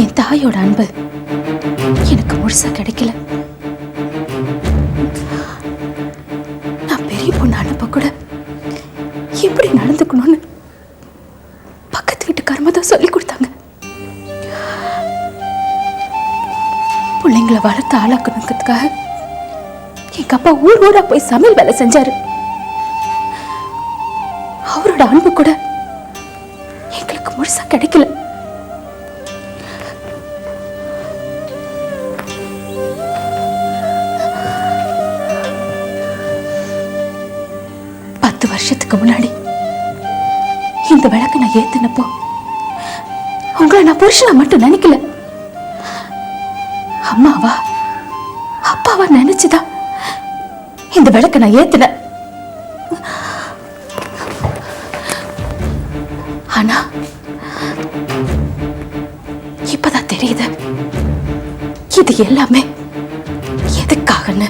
என் தாயோட அன்பு எனக்கு முழுசா கிடைக்கல. நான் பெரிய பொண்ணு அனுப்ப கூட எப்படி நடந்துக்கணும்னு பிள்ளைங்களை வளர்த்து ஆளாக்கணுங்கிறதுக்காக எங்க அப்பா ஊர் ஊரா போய் சமையல் வேலை செஞ்சாரு. அவரோட அன்பு கூட எங்களுக்கு முழுசா கிடைக்கல. பத்து வருஷத்துக்கு முன்னாடி இந்த விளக்கு நான் ஏத்தினப்போ உங்களை நான் புருஷனா மட்டும் நினைக்கல. அம்மாவா அப்பாவா நினைச்சுதான் இந்த விளக்கு நான் ஏத்துனேன் ஆனா இப்பதான் தெரியுது. இது எல்லாமே எதுக்காகன்னு?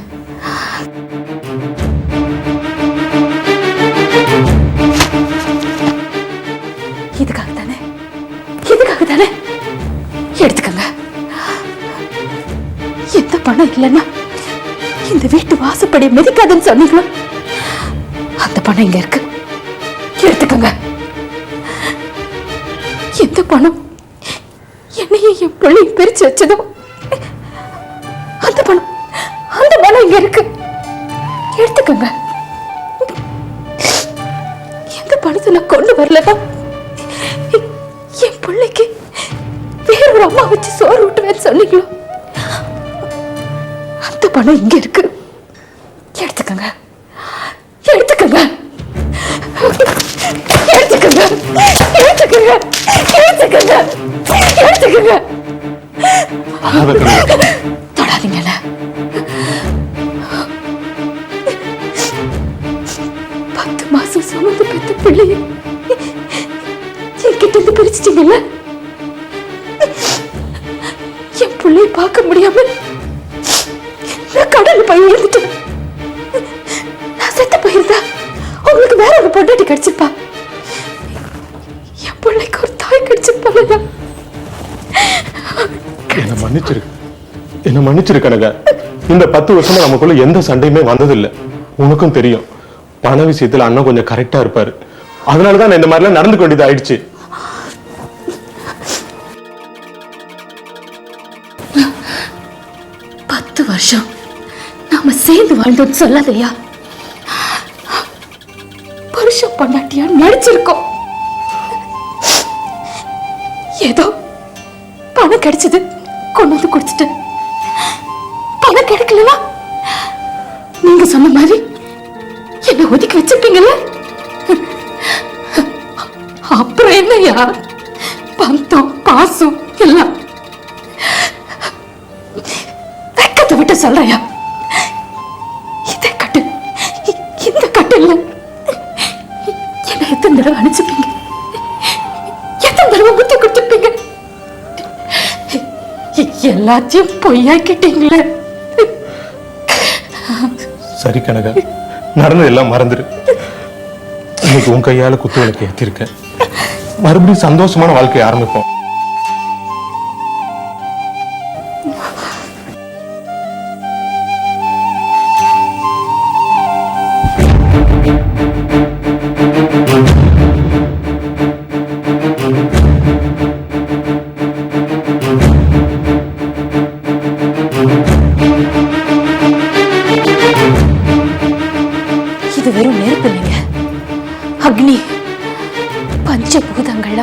இதுக்காக தானே இதுக்காக தானே இல்லைன்னா இந்த வீட்டு வாசப்படி மிதிக்காதுன்னு சொன்னீங்களோ? அந்த பணம் இங்க இருக்கு. எடுத்துக்கோங்க. எந்த பணம்? என்னையும் என் பிள்ளையும் பிரிச்சு வச்சதோ? அந்த பணம் அந்த பணம் இங்க இருக்கு. எடுத்துக்கோங்க. எந்த பணத்தை நான் கொண்டு வரலன்னா என் பிள்ளைக்கு வேற ஒரு அம்மா வச்சு சோறு விட்டுவேன்னு சொன்னீங்களோ? பணம் இங்க இருக்கு. எடுத்துக்கங்க. எடுத்துக்கங்க. எடுத்துக்கங்க. எடுத்துக்கங்க. எடுத்துக்கங்க. எடுத்துக்கங்க. தொடாதீங்கல்ல பத்து மாசம் சுமந்து பெத்த பிள்ளைய என்கிட்ட இருந்து பிரிச்சிட்டீங்கல்ல? என் பிள்ளைய பார்க்க முடியாமல் கடல்ல போய் விழுந்துட்டேன் நான் செத்து போயிருந்தா உங்களுக்கு வேற ஒரு பொண்டாட்டி கிடைச்சிருப்பா. என் பிள்ளைக்கு ஒரு தாய் கிடைச்சிருப்பாங்க என்ன மன்னிச்சிரு. என்ன மன்னிச்சிரு கனகா. இந்த பத்து வருஷமா நமக்குள்ள எந்த சண்டையுமே வந்ததில்லை. உனக்கும் தெரியும். பண விஷயத்துல அண்ணன் கொஞ்சம் கரெக்டா இருப்பாரு. அதனாலதான் நான் இந்த மாதிரிலாம் நடந்துக்க வேண்டியது ஆயிடுச்சு. சேர்ந்து வாழ்ந்தோம் சொல்லாதையா? புருஷ பொண்டாட்டியா நடிச்சிருக்கோம். ஏதோ பணம் கிடைச்சது கொண்டு வந்து கொடுத்துட்டேன். பணம் கிடைக்கலனா? நீங்க சொன்ன மாதிரி என்ன ஒதுக்கி வச்சிருப்பீங்கல்ல அப்புறம் என்னையா பந்தம் பாசம் எல்லாம். வெக்கத்தை விட்டு சொல்றையா தடவை அனுப்பிச்சுப்பீங்க. எத்தனை தடவை புத்தி கொடுத்துருப்பீங்க? எல்லாத்தையும் பொய்யாக்கிட்டீங்களே. சரி கனகா. நடந்தது எல்லாம் மறந்துடு இன்னைக்கு உன் கையால குத்து விளக்கு ஏற்றிருக்கேன் மறுபடியும் சந்தோஷமான வாழ்க்கையை ஆரம்பிப்போம்.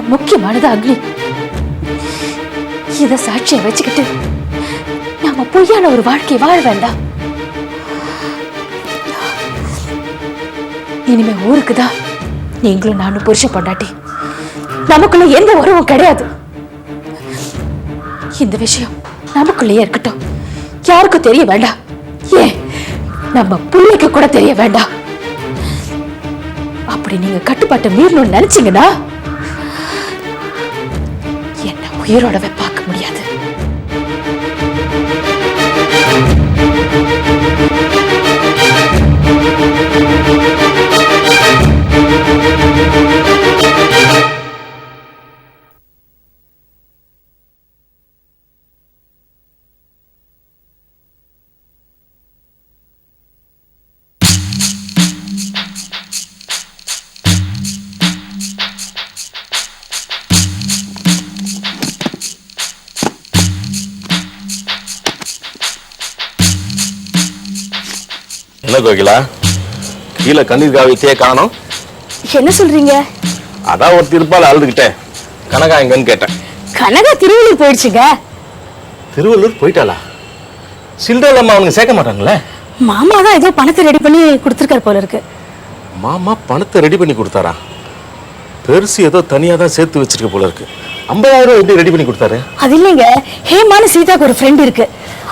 முக்கியமானது அக்னி. இத சாட்சியை வச்சுக்கிட்டு நாம பொய்யான ஒரு வாழ்க்கை வாழ வேண்டாம். இனிமே ஊருக்குதான் நீங்களும் நானும் புருஷ பொண்டாட்டி. நமக்குள்ள எந்த உறவும் கிடையாது. இந்த விஷயம் நமக்குள்ளேயே இருக்கட்டும். யாருக்கும் தெரிய வேண்டாம். ஏன்? நம்ம பிள்ளைக்கு கூட தெரிய வேண்டாம். அப்படி நீங்க கட்டுப்பாட்டை மீறணும்னு நினைச்சீங்கன்னா உயிரோடவே பார்க்க முடியாது கோகிலா கீழே கண்ணீர் காவியத்தையே காணோம். என்ன சொல்றீங்க? அதான் ஒரு திருப்பால் அழுதுகிட்டேன். கனகா எங்கன்னு கேட்டேன். கனகா திருவள்ளூர் போயிடுச்சுங்க. திருவள்ளூர் போயிட்டாளா? சில்ட்ரல் அம்மா அவனுக்கு சேர்க்க மாட்டாங்களே? மாமா தான் ஏதோ பணத்தை ரெடி பண்ணி கொடுத்துருக்காரு போல இருக்கு. மாமா பணத்தை ரெடி பண்ணி கொடுத்தாரா? பெருசு ஏதோ தனியா தான் சேர்த்து வச்சிருக்க போல இருக்கு. ஐம்பதாயிரம் ரூபாய் எப்படி ரெடி பண்ணி கொடுத்தாரு? அது இல்லைங்க. ஹேமான்னு சீதாக்கு ஒரு ஃப்ரெண்ட் இருக்கு.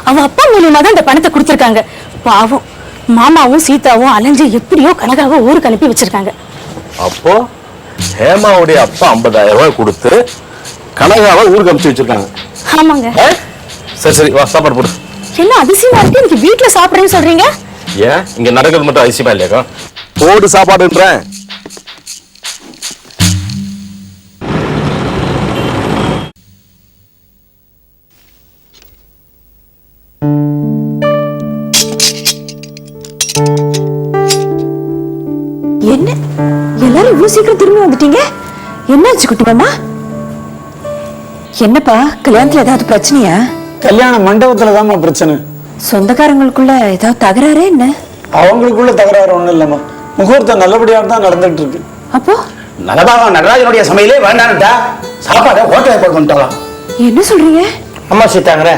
அவ அப்பா மூலியமா தான் இந்த பணத்தை கொடுத்துருக்காங்க. பாவம். மாமாவும் சீதாவும் அலைஞ்சு எப்படியோ கனகாவை ஊருக்கு அனுப்பி வச்சிருக்காங்க. அப்போ ஹேமாவுடைய அப்பா ஐம்பதாயிரம் ரூபாய் கொடுத்து கனகாவை ஊருக்கு அனுப்பிச்சு வச்சிருக்காங்க. ஆமாங்க? சரி சரி வா சாப்பாடு போடு. என்ன அதிசயமா இருக்கு? இன்னைக்கு வீட்டுல சாப்பிடுறேன்னு சொல்றீங்க? ஏன்? இங்க நடக்கிறது மட்டும் அதிசயமா இல்லையாக்கா போடு சாப்பாடுன்றேன். இவ்வளவு சீக்கிரம் திரும்பி வந்துட்டீங்க? என்னாச்சு குட்டி மாமா? என்னப்பா கல்யாணத்துல ஏதாவது பிரச்சனையா? கல்யாண மண்டபத்துல தாம்மா பிரச்சனை. சொந்தக்காரங்களுக்குள்ள ஏதாவது தகராறே என்ன? அவங்களுக்குள்ள தகராறு ஒண்ணும் இல்லம்மா. முகூர்த்தம் நல்லபடியா தான் நடந்துட்டு இருக்கு. அப்போ? நலபாகம் நடராஜனுடைய சமையலே வேண்டான்ட்டா சாப்பாடை ஹோட்டல் ஏற்பாடு பண்ணிட்டோம் என்ன சொல்றீங்க? அம்மா சீத்தாங்கிற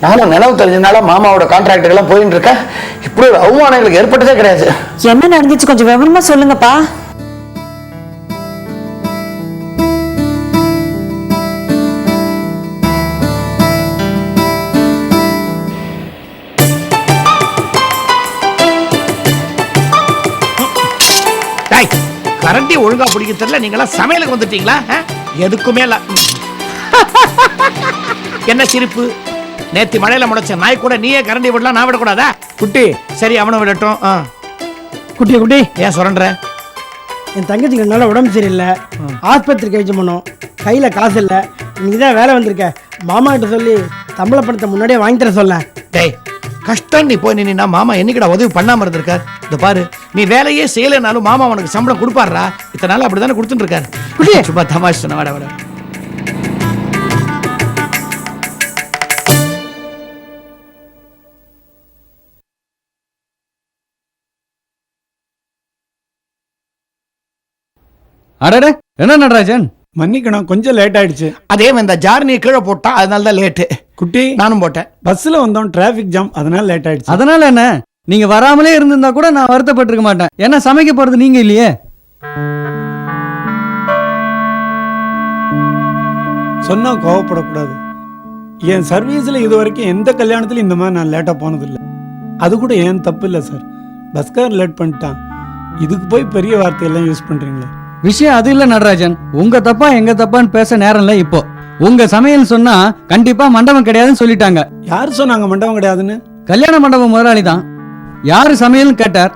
நானும் நினைவு தெரிஞ்சனால மாமாவோட கான்ட்ராக்ட் எல்லாம் போயின்னு இருக்கேன். இப்படி ஒரு அவமானம் எங்களுக்கு ஏற்பட்டதே கிடையாது. என்ன நடந்துச்சு? கொஞ்சம் விவரமா சொல்லுங்கப்பா. கரண்டி ஒழுங்கா பிடிக்க தெரியல. நீங்களா சமையலுக்கு வந்துட்டீங்களா? எதுக்குமே இல்ல. என்ன சிரிப்பு? நேத்து மழையில முளைச்ச நாய் கூட நீயே கரண்டி விடலாம் நான் விடக்கூடாதா? குட்டி சரி அவனை விடட்டும். குட்டி குட்டி. ஏன் சுரண்ட என் தங்கச்சிக்கு என்னால் உடம்பு சரியில்லை. ஆஸ்பத்திரிக்கு வச்சு பண்ணோம். கையில் காசு இல்லை. இன்னைக்கு தான் வேலை வந்திருக்க. மாமா கிட்ட சொல்லி பணத்தை முன்னாடியே வாங்கி தர சொல்ல டேய் கஷ்டம் நீ போய் நின்னா மாமா என்னைக்குடா உதவி பண்ணாம இருந்திருக்கார்? இந்த பாரு நீ வேலையே செய்யலைனாலும் மாமா உனக்கு சம்பளம் கொடுப்பாருடா. இத்தனை நாள் அப்படிதானே கொடுத்துட்டு இருக்காரு சும்மா தமாஷ் சொன்ன வாடா வாடா அடடே என்ன நடராஜன்? மன்னிக்கணும் கொஞ்சம் லேட் ஆயிடுச்சு. அதே இந்த ஜார் நீ கீழே போட்டா அதனால தான் லேட்டு குட்டி நானும் போட்டேன். பஸ்ல வந்தோம் டிராபிக் ஜாம் அதனால லேட் ஆயிடுச்சு. அதனால என்ன? நீங்க வராமலே இருந்திருந்தா கூட நான் வருத்தப்பட்டிருக்க மாட்டேன். ஏன்னா சமைக்க போறது நீங்க இல்லையே? சொன்னா கோவப்படக்கூடாது. என் சர்வீஸ்ல இது வரைக்கும் எந்த கல்யாணத்துலயும் இந்த மாதிரி நான் லேட்டா போனதில்லை. அது கூட ஏன் தப்பு இல்லை சார் பஸ்கார் லேட் பண்ணிட்டான். இதுக்கு போய் பெரிய வார்த்தையெல்லாம் யூஸ் பண்றீங்களா. விஷயம் அது இல்ல நடராஜன். உங்க தப்பா எங்க தப்பான்னு பேச நேரம் இல்ல இப்போ. உங்க சமையல் சொன்னா கண்டிப்பா மண்டபம் கிடையாதுன்னு சொல்லிட்டாங்க. யார் சொன்னாங்க மண்டபம் கிடையாதுன்னு? கல்யாண மண்டபம் முதலாளி தான் யாரு சமையல்னு கேட்டார்.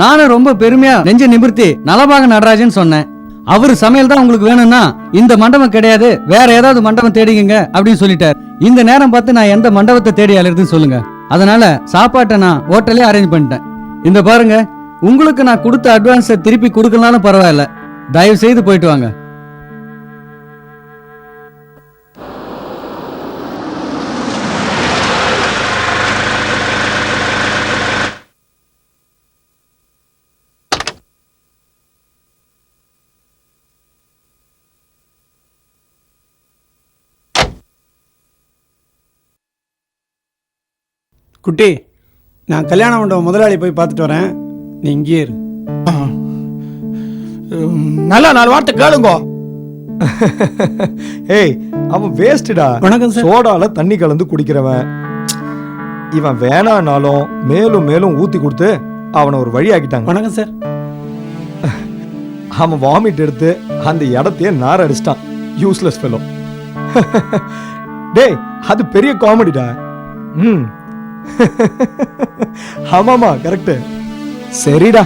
நானும் ரொம்ப பெருமையா நெஞ்ச நிமிர்த்தி நலபாக நடராஜன் சொன்னேன். அவரு சமையல் தான் உங்களுக்கு வேணும்னா இந்த மண்டபம் கிடையாது வேற ஏதாவது மண்டபம் தேடிங்க அப்படின்னு சொல்லிட்டார். இந்த நேரம் பார்த்து நான் எந்த மண்டபத்தை தேடி அலையுறதுன்னு சொல்லுங்க. அதனால சாப்பாட்டை நான் ஹோட்டலே அரேஞ்ச் பண்ணிட்டேன். இந்த பாருங்க உங்களுக்கு நான் கொடுத்த அட்வான்ஸை திருப்பி கொடுக்கலனாலும் பரவாயில்ல. தயவு செய்து போயிட்டு வாங்க. குட்டி நான் கல்யாண மண்டபம் முதலாளி போய் பார்த்துட்டு வரேன். நீ இங்கேயே இரு. நல்லா நாலு வார்த்தை கேளுங்கோ. ஏய் அவன் வேஸ்டடா வணக்கம் சார். சோடால தண்ணி கலந்து குடிக்கிறவன். இவன் வேணானாலும் மேலும் மேலும் ஊத்தி கொடுத்து அவனை ஒரு வழி ஆக்கிட்டாங்க. வணக்கம் சார். அவன் வாமிட் எடுத்து அந்த இடத்தையே நார அடிச்சிட்டான். யூஸ்லெஸ் ஃபெலோ டேய் அது பெரிய காமெடிடா ம். ஆமாமா கரெக்ட் சரிடா.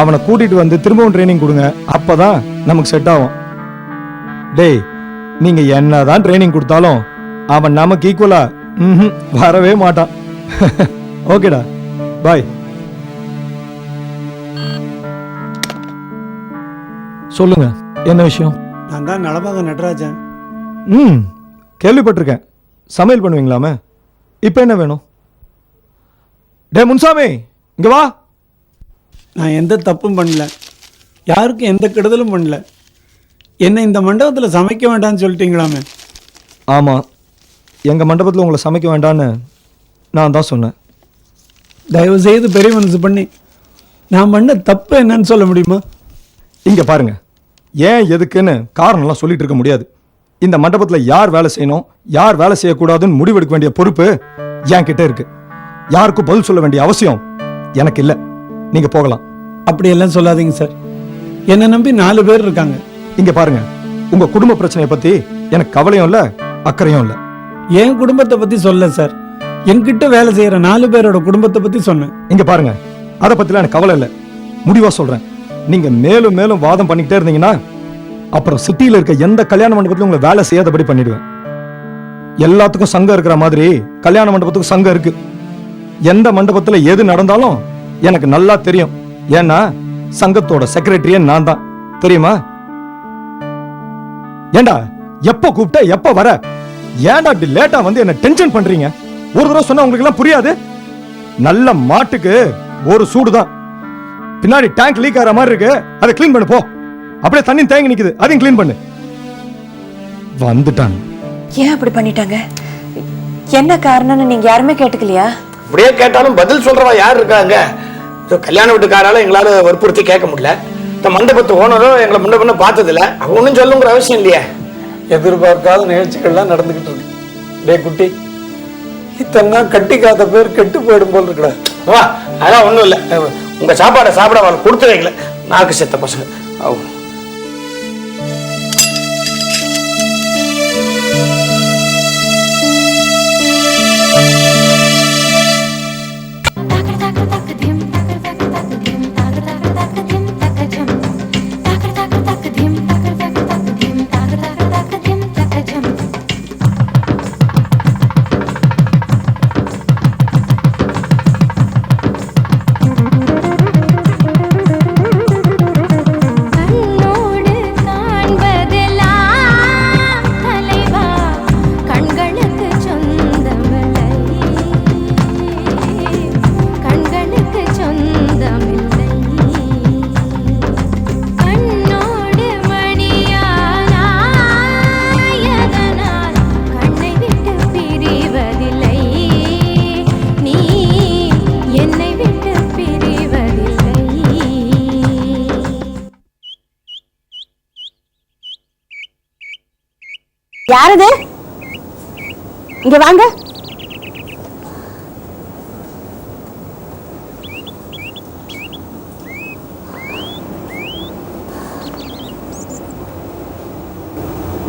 அவனை கூட்டிட்டு வந்து திரும்பவும் ட்ரைனிங் கொடுங்க. அப்பதான் நமக்கு செட் ஆகும். டேய் நீங்க என்னதான் ட்ரைனிங் கொடுத்தாலும் அவன் நமக்கு ஈக்குவலா ம்ஹும், வரவே மாட்டான். ஓகேடா. பாய் சொல்லுங்க என்ன விஷயம்? நான் தான் நலமாக நடராஜன். ம் கேள்விப்பட்டிருக்கேன். சமையல் பண்ணுவீங்களாமே? இப்போ என்ன வேணும்? டே முன்சாமி இங்க வா. நான் எந்த தப்பும் பண்ணல. யாருக்கும் எந்த கெடுதலும் பண்ணல. என்னை இந்த மண்டபத்தில் சமைக்க வேண்டாம்னு சொல்லிட்டீங்களாமே? ஆமாம் எங்கள் மண்டபத்தில் உங்களை சமைக்க வேண்டான்னு நான் தான் சொன்னேன். தயவு செய்து பெரிய மனசு பண்ணி நான் பண்ண தப்பு என்னன்னு சொல்ல முடியுமா? இங்கே பாருங்க. ஏன் எதுக்குன்னு காரணம்லாம் சொல்லிட்டு இருக்க முடியாது. இந்த மண்டபத்தில் யார் வேலை செய்யணும் யார் வேலை செய்யக்கூடாதுன்னு முடிவெடுக்க வேண்டிய பொறுப்பு என் கிட்ட இருக்கு. யாருக்கும் பதில் சொல்ல வேண்டிய அவசியம் எனக்கு இல்லை. நீங்க போகலாம். அப்படியெல்லாம் சொல்லாதீங்க சார். என்னை நம்பி நாலு பேர் இருக்காங்க. இங்க பாருங்க. உங்க குடும்ப பிரச்சனையை பத்தி எனக்கு கவலையும் இல்ல அக்கறையும் இல்ல. என் குடும்பத்தை பற்றி சொல்ல சார். என்கிட்ட வேலை செய்கிற நாலு பேரோட குடும்பத்தை பற்றி சொன்னேன். இங்க பாருங்க. அதை பத்திலாம் எனக்கு கவலை இல்லை. முடிவா சொல்றேன். நீங்க மேலும் மேலும் வாதம் பண்ணிக்கிட்டே இருந்தீங்கன்னா அப்புறம் சிட்டியில இருக்க எந்த கல்யாண மண்டபத்திலும் உங்களை வேலை செய்யாதபடி பண்ணிடுவேன். எல்லாத்துக்கும் சங்கம் இருக்கிற மாதிரி கல்யாண மண்டபத்துக்கும் சங்கம் இருக்கு. எந்த மண்டபத்துல எது நடந்தாலும் எனக்கு நல்லா தெரியும். ஏன்னா சங்கத்தோட செக்ரட்டரியே நான் தான். தெரியுமா? ஏண்டா எப்ப கூப்பிட்ட எப்ப வர? ஏன்டா இப்படி லேட்டா வந்து என்ன டென்ஷன் பண்றீங்க? ஒரு தடவை சொன்னா உங்களுக்கு எல்லாம் புரியாது? நல்ல மாட்டுக்கு ஒரு சூடு தான் பின்னாடி டேங்க் லீக் ஆகிற மாதிரி இருக்கு. அதை கிளீன் பண்ணு போ. அப்படியே தண்ணி தேங்கி நிக்குது. அதையும் கிளீன் பண்ணு. வந்துட்டான் ஏன் அப்படி பண்ணிட்டாங்க? என்ன காரணம்னு நீங்க யாருமே கேட்டுக்கலையா? அப்படியே கேட்டாலும் பதில் சொல்றவா யார் இருக்காங்க? கல்யாண வீட்டுக்காரால எங்களால வற்புறுத்தி கேட்க முடியல. இந்த மண்டபத்து ஓனரும் எங்களை முன்ன பின்ன பார்த்ததில்ல. அவங்க ஒன்றும் சொல்லுங்கிற அவசியம் இல்லையே. எதிர்பார்க்காத நிகழ்ச்சிகள்லாம் நடந்துக்கிட்டு இருக்கு. டே குட்டி இத்தனை நாள் கட்டி காத்த பேர் கெட்டு போயிடும் போல் இருக்கடா. வா அதெல்லாம் ஒன்றும் இல்லை. உங்க சாப்பாடை சாப்பிட அவளுக்கு கொடுத்து வைக்கல. நாக்கு செத்த பசங்க. அவங்க யாரது? இங்க வாங்க.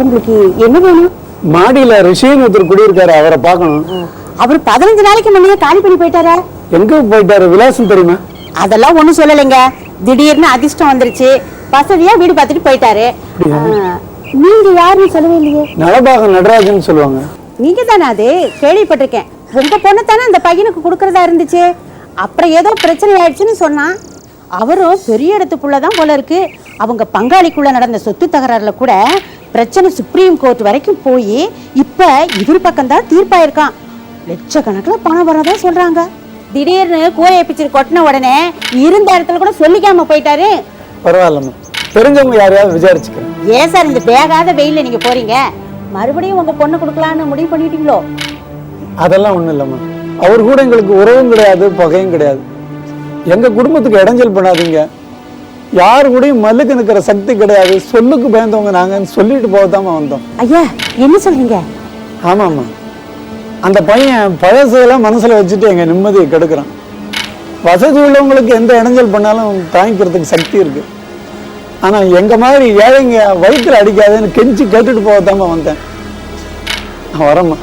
உங்களுக்கு என்ன வேணும்? மாடியில் ரிஷின்னு ஒருத்தர் குடியிருக்காரு அவரை பார்க்கணும். அவர் பதினஞ்சு நாளைக்கு முன்னே காலி பண்ணி போயிட்டாரா? எங்க போயிட்டாரு? விலாசம் தெரியுமா? அதெல்லாம் ஒண்ணும் சொல்லலைங்க. திடீர்னு அதிர்ஷ்டம் வந்துருச்சு. வசதியா வீடு பார்த்துட்டு போயிட்டாரு. நீங்க யாருன்னு சொல்லவே இல்லையே. நலபாகம் நடராஜன் சொல்லுவாங்க. நீங்க தானே அது? கேள்விப்பட்டிருக்கேன். உங்க பொண்ணு தானே அந்த பையனுக்கு கொடுக்கறதா இருந்துச்சு? அப்புறம் ஏதோ பிரச்சனை ஆயிடுச்சுன்னு சொன்னான் அவரும் பெரிய இடத்து புள்ள தான் போல இருக்கு. அவங்க பங்காளிக்குள்ள நடந்த சொத்து தகராறுல கூட பிரச்சனை சுப்ரீம் கோர்ட் வரைக்கும் போய் இப்ப இவர் பக்கம் தான் தீர்ப்பாயிருக்கான். லட்சக்கணக்கில் பணம் வரதா சொல்றாங்க. திடீர்னு கூரையை பிச்சு கொட்டின உடனே இருந்த இடத்துல கூட சொல்லிக்காம போயிட்டாரு. பரவாயில்லம்மா. தெரிஞ்சவங்க யாரையாவது விசாரிச்சுக்கிறேன் ஏன் சார் இந்த வேகாத வெயில்ல நீங்க போறீங்க? மறுபடியும் உங்க பொண்ணு கொடுக்கலான்னு முடிவு பண்ணிட்டீங்களோ? அதெல்லாம் ஒண்ணும் இல்லம்மா. அவர் கூட எங்களுக்கு உறவும் கிடையாது பகையும் கிடையாது. எங்க குடும்பத்துக்கு இடைஞ்சல் பண்ணாதீங்க. யாரு கூடயும் மல்லுக்கு நிற்கிற சக்தி கிடையாது. சொல்லுக்கு பயந்தவங்க நாங்கன்னு சொல்லிட்டு போகத்தாம வந்தோம். ஐயா என்ன சொல்றீங்க? ஆமாம்மா. அந்த பையன் பழசையெல்லாம் மனசுல வச்சுட்டு எங்க நிம்மதியை கெடுக்கிறான். வசதி உள்ளவங்களுக்கு எந்த இடைஞ்சல் பண்ணாலும் தாங்கிக்கிறதுக்கு சக்தி இருக்கு. ஆனால் எங்கள் மாதிரி ஏழைங்க வயிற்றில் அடிக்காதுன்னு கெஞ்சி கேட்டுட்டு போகத்தாம்மா வந்தேன். வரம்மா.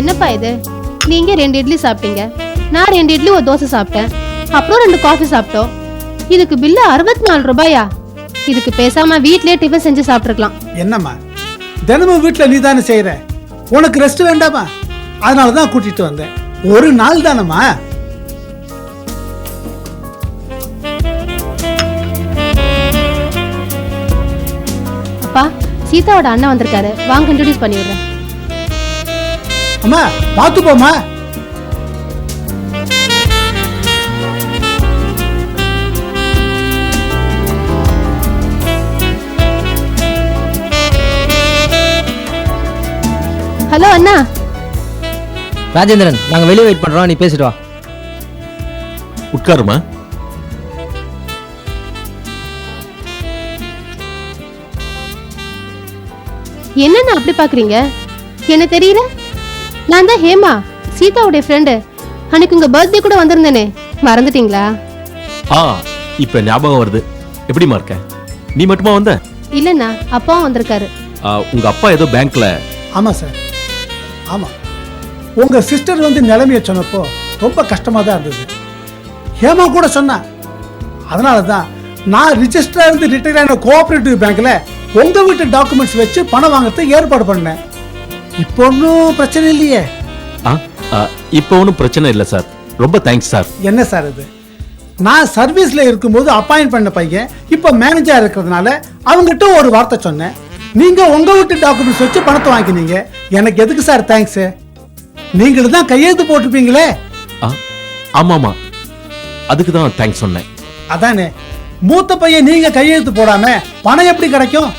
என்னப்பா இது? நீங்க ரெண்டு இட்லி சாப்பிட்டீங்க. நான் ரெண்டு இட்லி ஒரு தோசை சாப்பிட்டேன். அப்புறம் ரெண்டு காஃபி சாப்பிட்டோம். இதுக்கு பில்லு அறுபத்தி நாலு ரூபாயா? இதுக்கு பேசாம வீட்லயே டிஃபன் செஞ்சு சாப்பிட்டுருக்கலாம். என்னம்மா? தினமும் வீட்டில் நீ தானே செய்கிற உனக்கு ரெஸ்ட் வேண்டாமா? அதனால தான் கூட்டிட்டு வந்தேன். ஒரு நாள் தானம்மா? அப்பா சீதாவோட அண்ணன் வந்திருக்காரு. வாங்க இன்ட்ரடியூஸ் பண்ணி விடுறேன் அம்மா பார்த்து போம்மா ஹலோ அண்ணா. ராஜேந்திரன் நாங்க வெளியே வெயிட் பண்றோம் நீ பேசிட்டு வா. உட்காருமா என்னண்ணா அப்படி பாக்குறீங்க என்ன தெரியல? நான் தான் ஹேமா சீதாவுடைய ஃப்ரெண்டு அன்னைக்கு உங்க பர்த்டே கூட வந்திருந்தேனே. மறந்துட்டீங்களா? ஆ இப்ப ஞாபகம் வருது. எப்படிமா இருக்க? நீ மட்டுமா வந்த? இல்லண்ணா அப்பாவும் வந்திருக்காரு. ஆ, உங்க அப்பா ஏதோ பேங்க்ல ஆமாம் சார். ஆமாம் உங்கள் சிஸ்டர் வந்து நிலைமைய சொன்னப்போ ரொம்ப கஷ்டமாக தான் இருந்தது. ஹேமா கூட சொன்னா. அதனால தான் நான் ரிஜிஸ்டராக இருந்து ரிட்டையர் ஆன கோஆபரேட்டிவ் பேங்க்கில் உங்கள் வீட்டு டாக்குமெண்ட்ஸ் வச்சு பணம் வாங்குறதுக்கு ஏற்பாடு பண்ணேன். இப்போ ஒன்றும் பிரச்சனை இல்லையே. ஆ, ஆ, இப்போ ஒன்றும் பிரச்சனை இல்லை சார். ரொம்ப தேங்க்ஸ் சார். என்ன சார் இது? நான் சர்வீஸில் இருக்கும்போது அப்பாயிண்ட் பண்ண பையன் இப்போ மேனேஜர் இருக்கிறதுனால அவங்ககிட்ட ஒரு வார்த்தை சொன்னேன். நீங்கள் உங்கள் வீட்டு டாக்குமெண்ட்ஸ் வச்சு பணத்தை வாங்கினீங்க. எனக்கு எதுக்கு சார் தேங்க்ஸு நீங்களும் தான் கையெழுத்து போட்டிருப்பீங்களே. ஆ ஆமாமா. அதுக்கு தான் தேங்க்ஸ் சொன்னேன். அதானே. மூத்த பையன் நீங்க கையெழுத்து போடாம பணம் எப்படி கிடைக்கும்?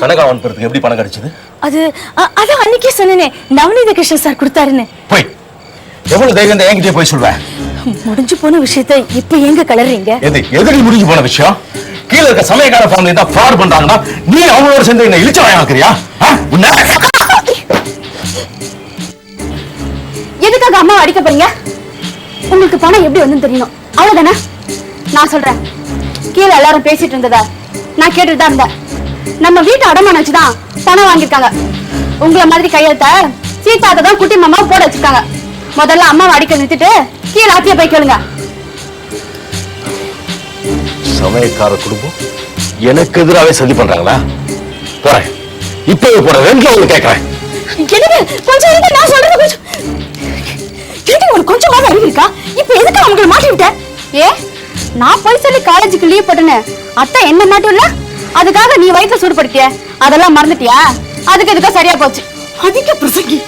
கனகா அனுப்புறதுக்கு எப்படி பணம் கிடைச்சது? அது அ- அதான் அன்னைக்கே சொன்னேனே நவநீத கிருஷ்ணன் சார் கொடுத்தாருன்னு. போய் எவ்வளவு தைரியம் தான் என்கிட்டயே போய் சொல்வேன். முடிஞ்சு போன விஷயத்த இப்ப எங்க கலர்றீங்க? எது எதிரி முடிஞ்சு போன விஷயம்? கீழே இருக்க சமயக்கார ஃபேமிலி தான் ஃப்ராட் பண்றாங்கன்னா நீ அவங்களோட சேர்ந்து என்ன இழிச்ச வாங்கிக்கிறியா உன்ன? எதுக்காக அம்மா அடிக்க போறீங்க? உங்களுக்கு பணம் எப்படி வந்து தெரியணும். அவ்வளவுதானே? நான் சொல்றேன். கீழே எல்லாரும் பேசிட்டு இருந்ததா நான் கேட்டுட்டு தான் இருந்தேன். நம்ம வீட்டு அடமான வச்சுதான் பணம் வாங்கியிருக்காங்க. உங்களை மாதிரி கையெழுத்த சீதாத்தை தான் குட்டி மாமா போட வச்சிருக்காங்க. முதல்ல அம்மாவை அடிக்க நிறுத்திட்டு கீழே ஆத்திய போய் கேளுங்க. சமயக்கார குடும்பம்? எனக்கு எதிராவே சதி பண்றாங்களா? போறேன். இப்பவே போறேன் ரெண்டுல உங்களுக்கு கேட்கறேன் எனக்கு கொஞ்சம் இருங்க நான் சொல்றது கொஞ்சம் எனக்கு ஒரு கொஞ்சமாவது அறிவு இருக்கா? இப்ப எதுக்கு அவங்களை மாட்டி விட்ட? ஏ நான் போய் சொல்லி காலேஜுக்கு லீவ் போட்டேன்னு. அத்தை என்ன மாட்டும் இல்ல அதுக்காக நீ வயிற்று சூடுபடுத்திய? அதெல்லாம் மறந்துட்டியா? அதுக்கு எதுக்கோ சரியா போச்சு. அதிக பிரசங்கி.